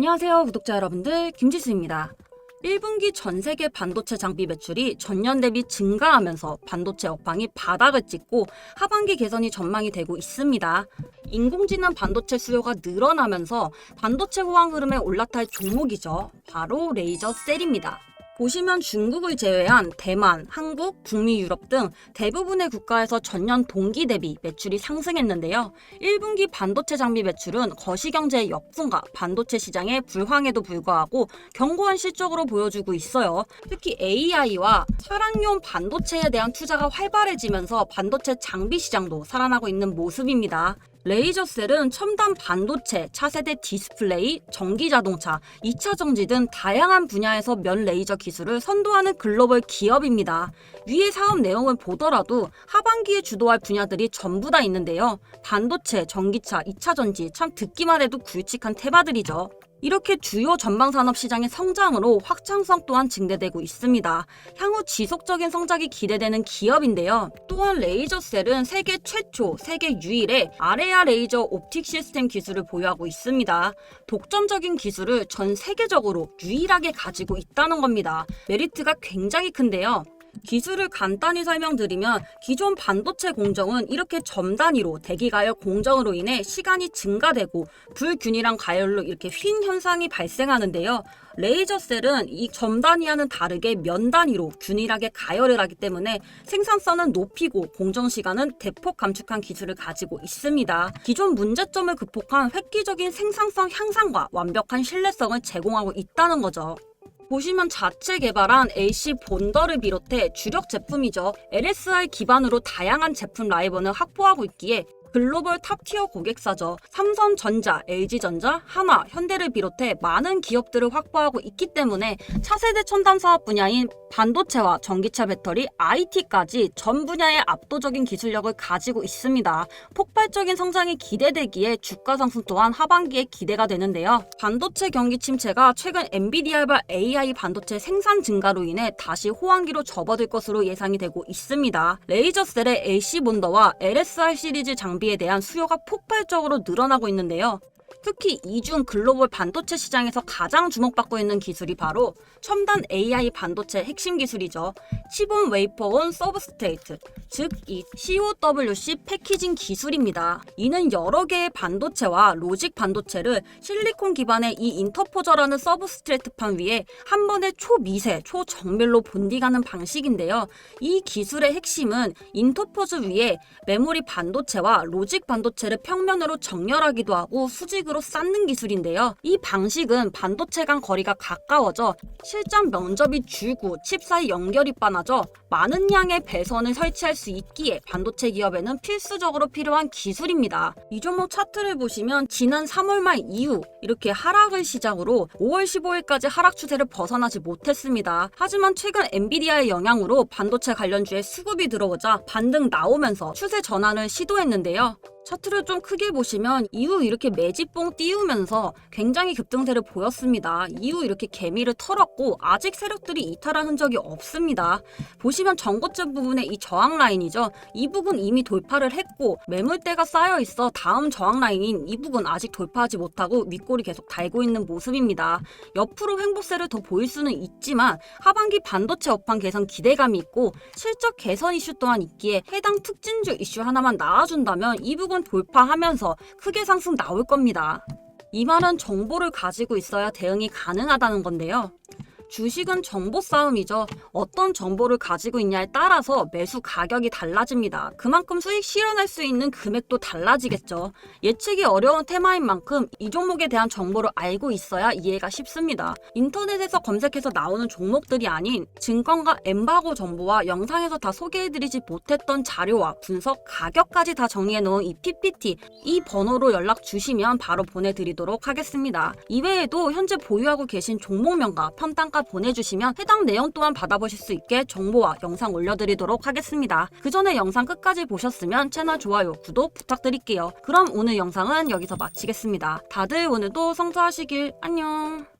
안녕하세요 구독자 여러분들 김지수입니다. 1분기 전 세계 반도체 장비 매출이 전년 대비 증가하면서 반도체 업황이 바닥을 찍고 하반기 개선이 전망이 되고 있습니다. 인공지능 반도체 수요가 늘어나면서 반도체 호황 흐름에 올라탈 종목이죠. 바로 레이저 셀입니다. 보시면 중국을 제외한 대만, 한국, 북미, 유럽 등 대부분의 국가에서 전년 동기 대비 매출이 상승했는데요. 1분기 반도체 장비 매출은 거시경제의 역풍과 반도체 시장의 불황에도 불구하고 견고한 실적으로 보여주고 있어요. 특히 AI와 차량용 반도체에 대한 투자가 활발해지면서 반도체 장비 시장도 살아나고 있는 모습입니다. 레이저셀은 첨단 반도체, 차세대 디스플레이, 전기 자동차, 2차 전지 등 다양한 분야에서 면 레이저 기술을 선도하는 글로벌 기업입니다. 위의 사업 내용을 보더라도 하반기에 주도할 분야들이 전부 다 있는데요. 반도체, 전기차, 2차 전지 참 듣기만 해도 굵직한 테마들이죠. 이렇게 주요 전방 산업 시장의 성장으로 확장성 또한 증대되고 있습니다. 향후 지속적인 성장이 기대되는 기업인데요. 또한 레이저셀은 세계 최초, 세계 유일의 아레아 레이저 옵틱 시스템 기술을 보유하고 있습니다. 독점적인 기술을 전 세계적으로 유일하게 가지고 있다는 겁니다. 메리트가 굉장히 큰데요. 기술을 간단히 설명드리면 기존 반도체 공정은 이렇게 점 단위로 대기가열 공정으로 인해 시간이 증가되고 불균일한 가열로 이렇게 휜 현상이 발생하는데요. 레이저셀은 이 점 단위와는 다르게 면 단위로 균일하게 가열을 하기 때문에 생산성은 높이고 공정 시간은 대폭 감축한 기술을 가지고 있습니다. 기존 문제점을 극복한 획기적인 생산성 향상과 완벽한 신뢰성을 제공하고 있다는 거죠. 보시면 자체 개발한 AC 본더를 비롯해 주력 제품이죠. LSI 기반으로 다양한 제품 라이번을 확보하고 있기에 글로벌 탑티어 고객사죠. 삼성전자, LG전자, 한화, 현대를 비롯해 많은 기업들을 확보하고 있기 때문에 차세대 첨단 사업 분야인 반도체와 전기차 배터리, IT까지 전 분야의 압도적인 기술력을 가지고 있습니다. 폭발적인 성장이 기대되기에 주가 상승 또한 하반기에 기대가 되는데요. 반도체 경기 침체가 최근 엔비디아발 AI 반도체 생산 증가로 인해 다시 호황기로 접어들 것으로 예상이 되고 있습니다. 레이저셀의 AC 본더와 LSR 시리즈 장비 에 대한 수요가 폭발적으로 늘어나고 있는데요. 특히 이중 글로벌 반도체 시장에서 가장 주목받고 있는 기술이 바로 첨단 AI 반도체 핵심 기술이죠. 치본 웨이퍼 온 서브스트레이트, 즉 이 COWC 패키징 기술입니다. 이는 여러 개의 반도체와 로직 반도체를 실리콘 기반의 이 인터포저라는 서브스트레이트판 위에 한 번에 초미세, 초정밀로 본딩하는 방식인데요. 이 기술의 핵심은 인터포즈 위에 메모리 반도체와 로직 반도체를 평면으로 정렬하기도 하고 수직 으로 쌓는 기술인데요. 이 방식은 반도체 간 거리가 가까워져 실전 면접이 줄고 칩 사이 연결이 빠나져 많은 양의 배선을 설치할 수 있기에 반도체 기업에는 필수적으로 필요한 기술입니다. 이 종목 차트를 보시면 지난 3월 말 이후 이렇게 하락을 시작으로 5월 15일까지 하락 추세를 벗어나지 못했습니다. 하지만 최근 엔비디아의 영향으로 반도체 관련주에 수급이 들어오자 반등 나오면서 추세 전환을 시도했는데요. 차트를 좀 크게 보시면 이후 이렇게 매집봉 띄우면서 굉장히 급등세를 보였습니다. 이후 이렇게 개미를 털었고 아직 세력들이 이탈한 흔적이 없습니다. 보시면 전고체 부분의 이 저항 라인이죠. 이 부분 이미 돌파를 했고 매물대가 쌓여 있어 다음 저항 라인인 이 부분 아직 돌파하지 못하고 윗골이 계속 달고 있는 모습입니다. 옆으로 횡보세를 더 보일 수는 있지만 하반기 반도체 업황 개선 기대감이 있고 실적 개선 이슈 또한 있기에 해당 특징주 이슈 하나만 나와준다면 이 부분 돌파하면서 크게 상승 나올 겁니다. 이 말은 정보를 가지고 있어야 대응이 가능하다는 건데요. 주식은 정보 싸움이죠. 어떤 정보를 가지고 있냐에 따라서 매수 가격이 달라집니다. 그만큼 수익 실현할 수 있는 금액도 달라지겠죠. 예측이 어려운 테마인 만큼 이 종목에 대한 정보를 알고 있어야 이해가 쉽습니다. 인터넷에서 검색해서 나오는 종목들이 아닌 증권과 엠바고 정보와 영상에서 다 소개해드리지 못했던 자료와 분석, 가격까지 다 정리해놓은 이 PPT 이 번호로 연락 주시면 바로 보내드리도록 하겠습니다. 이외에도 현재 보유하고 계신 종목명과 편단가 보내주시면 해당 내용 또한 받아보실 수 있게 정보와 영상 올려드리도록 하겠습니다. 그 전에 영상 끝까지 보셨으면 채널 좋아요, 구독 부탁드릴게요. 그럼 오늘 영상은 여기서 마치겠습니다. 다들 오늘도 성사하시길 안녕.